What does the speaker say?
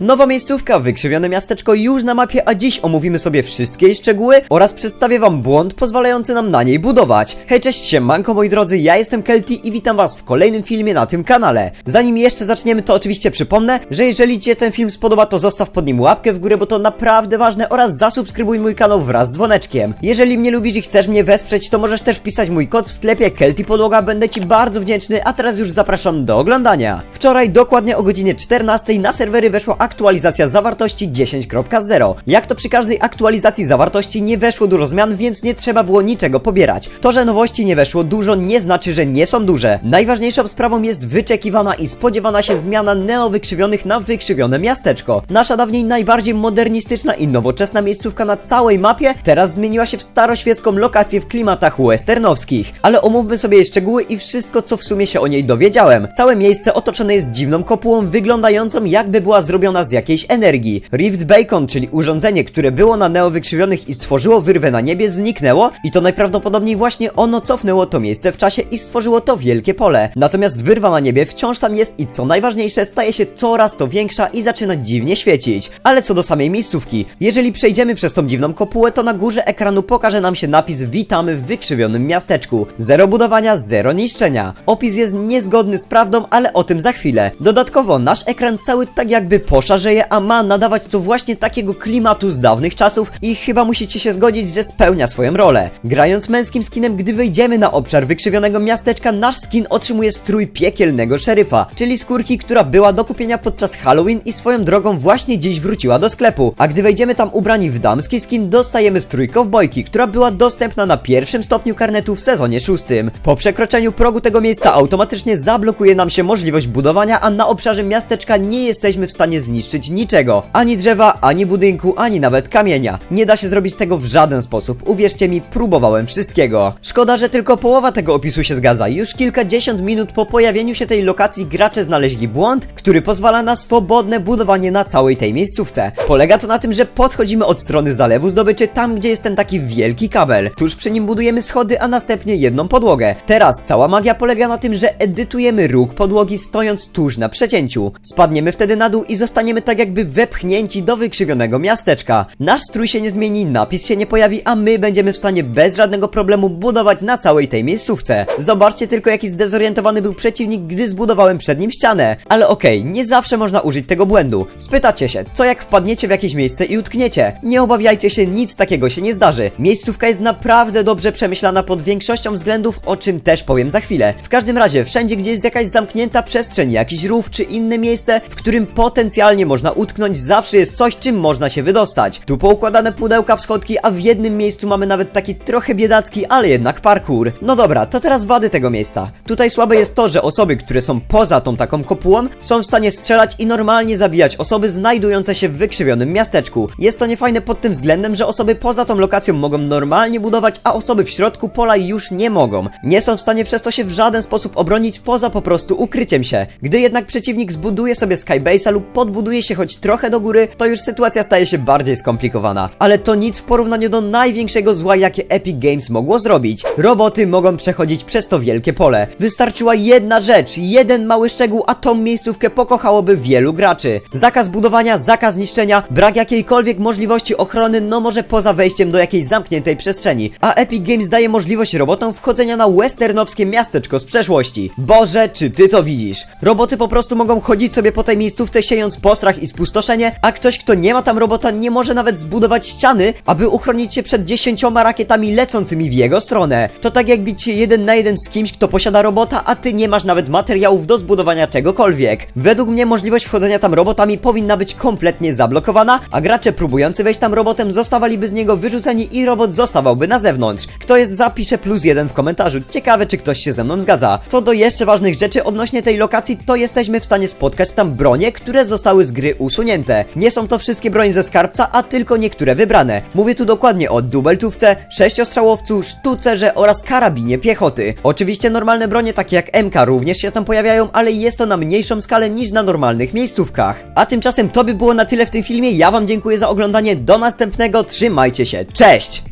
Nowa miejscówka, wykrzywione miasteczko już na mapie, a dziś omówimy sobie wszystkie jej szczegóły oraz przedstawię wam błąd pozwalający nam na niej budować. Hej, cześć, siemanko moi drodzy, ja jestem Kelty i witam was w kolejnym filmie na tym kanale. Zanim jeszcze zaczniemy, to oczywiście przypomnę, że jeżeli ci się ten film spodoba, to zostaw pod nim łapkę w górę, bo to naprawdę ważne oraz zasubskrybuj mój kanał wraz z dzwoneczkiem. Jeżeli mnie lubisz i chcesz mnie wesprzeć, to możesz też wpisać mój kod w sklepie Kelty Podłoga, będę ci bardzo wdzięczny, a teraz już zapraszam do oglądania. Wczoraj dokładnie o godzinie 14 na serwery weszła aktualizacja zawartości 10.0. Jak to przy każdej aktualizacji zawartości nie weszło dużo zmian, więc nie trzeba było niczego pobierać. To, że nowości nie weszło dużo nie znaczy, że nie są duże. Najważniejszą sprawą jest wyczekiwana i spodziewana się zmiana neowykrzywionych na wykrzywione miasteczko. Nasza dawniej najbardziej modernistyczna i nowoczesna miejscówka na całej mapie teraz zmieniła się w staroświecką lokację w klimatach westernowskich. Ale omówmy sobie jej szczegóły i wszystko, co w sumie się o niej dowiedziałem. Całe miejsce otoczone jest dziwną kopułą wyglądającą jakby była zrobiona z jakiejś energii. Rift Bacon, czyli urządzenie, które było na neowykrzywionych i stworzyło wyrwę na niebie, zniknęło i to najprawdopodobniej właśnie ono cofnęło to miejsce w czasie i stworzyło to wielkie pole. Natomiast wyrwa na niebie wciąż tam jest i co najważniejsze, staje się coraz to większa i zaczyna dziwnie świecić. Ale co do samej miejscówki, jeżeli przejdziemy przez tą dziwną kopułę, to na górze ekranu pokaże nam się napis Witamy w wykrzywionym miasteczku. Zero budowania, zero niszczenia. Opis jest niezgodny z prawdą, ale o tym za chwilę. Dodatkowo nasz ekran cały tak jakby poszarzeje, a ma nadawać to właśnie takiego klimatu z dawnych czasów i chyba musicie się zgodzić, że spełnia swoją rolę. Grając męskim skinem, gdy wejdziemy na obszar wykrzywionego miasteczka, nasz skin otrzymuje strój piekielnego szeryfa, czyli skórki, która była do kupienia podczas Halloween i swoją drogą właśnie dziś wróciła do sklepu. A gdy wejdziemy tam ubrani w damski skin, dostajemy strój kowbojki, która była dostępna na pierwszym stopniu karnetu w sezonie szóstym. Po przekroczeniu progu tego miejsca automatycznie zablokuje nam się możliwość budowania, a na obszarze miasteczka nie jesteśmy w stanie zniszczyć niczego. Ani drzewa, ani budynku, ani nawet kamienia. Nie da się zrobić tego w żaden sposób. Uwierzcie mi, próbowałem wszystkiego. Szkoda, że tylko połowa tego opisu się zgadza. Już kilkadziesiąt minut po pojawieniu się tej lokacji gracze znaleźli błąd, który pozwala na swobodne budowanie na całej tej miejscówce. Polega to na tym, że podchodzimy od strony zalewu zdobyczy tam, gdzie jest ten taki wielki kabel. Tuż przy nim budujemy schody, a następnie jedną podłogę. Teraz cała magia polega na tym, że edytujemy róg podłogi stojąc tuż na przecięciu. Spadniemy wtedy na dół i zostaniemy tak jakby wepchnięci do wykrzywionego miasteczka. Nasz strój się nie zmieni, napis się nie pojawi, a my będziemy w stanie bez żadnego problemu budować na całej tej miejscówce. Zobaczcie tylko jaki zdezorientowany był przeciwnik, gdy zbudowałem przed nim ścianę. Ale okej, nie zawsze można użyć tego błędu. Spytacie się, co jak wpadniecie w jakieś miejsce i utkniecie? Nie obawiajcie się, nic takiego się nie zdarzy. Miejscówka jest naprawdę dobrze przemyślana pod większością względów, o czym też powiem za chwilę. W każdym razie, wszędzie gdzie jest jakaś zamknięta przestrzeń, jakiś rów czy inne miejsce, w którym potencjalnie można utknąć, zawsze jest coś, czym można się wydostać. Tu poukładane pudełka w schodki, a w jednym miejscu mamy nawet taki trochę biedacki, ale jednak parkour. No dobra, to teraz wady tego miejsca. Tutaj słabe jest to, że osoby, które są poza tą taką kopułą, są w stanie strzelać i normalnie zabijać osoby znajdujące się w wykrzywionym miasteczku. Jest to niefajne pod tym względem, że osoby poza tą lokacją mogą normalnie budować, a osoby w środku pola już nie mogą. Nie są w stanie przez to się w żaden sposób obronić poza po prostu ukryciem się. Gdy jednak przeciwnik zbuduje sobie skybase'a lub podbuduje się choć trochę do góry, to już sytuacja staje się bardziej skomplikowana. Ale to nic w porównaniu do największego zła, jakie Epic Games mogło zrobić. Roboty mogą przechodzić przez to wielkie pole. Wystarczyła jedna rzecz, jeden mały szczegół, a tą miejscówkę pokochałoby wielu graczy. Zakaz budowania, zakaz niszczenia, brak jakiejkolwiek możliwości ochrony, no może poza wejściem do jakiejś zamkniętej przestrzeni. A Epic Games daje możliwość robotom wchodzenia na westernowskie miasteczko z przeszłości. Boże, czy ty to widzisz? Roboty po prostu mogą chodzić sobie po tej miejscówce siejąc postrach i spustoszenie, a ktoś, kto nie ma tam robota, nie może nawet zbudować ściany, aby uchronić się przed dziesięcioma rakietami lecącymi w jego stronę. To tak jak bić się jeden na jeden z kimś, kto posiada robota, a ty nie masz nawet materiałów do zbudowania czegokolwiek. Według mnie możliwość wchodzenia tam robotami powinna być kompletnie zablokowana, a gracze próbujący wejść tam robotem zostawaliby z niego wyrzuceni i robot zostawałby na zewnątrz. Kto jest za, pisze plus jeden w komentarzu. Ciekawe, czy ktoś się ze mną zgadza. Co do jeszcze ważnych rzeczy odnośnie tej lokacji, to jesteśmy w stanie spotkać tam bronie, które zostały z gry usunięte. Nie są to wszystkie broń ze skarbca, a tylko niektóre wybrane. Mówię tu dokładnie o dubeltówce, sześciostrzałowcu, sztucerze oraz karabinie piechoty. Oczywiście normalne bronie takie jak MK również się tam pojawiają, ale jest to na mniejszą skalę niż na normalnych miejscówkach. A tymczasem to by było na tyle w tym filmie. Ja wam dziękuję za oglądanie. Do następnego. Trzymajcie się. Cześć!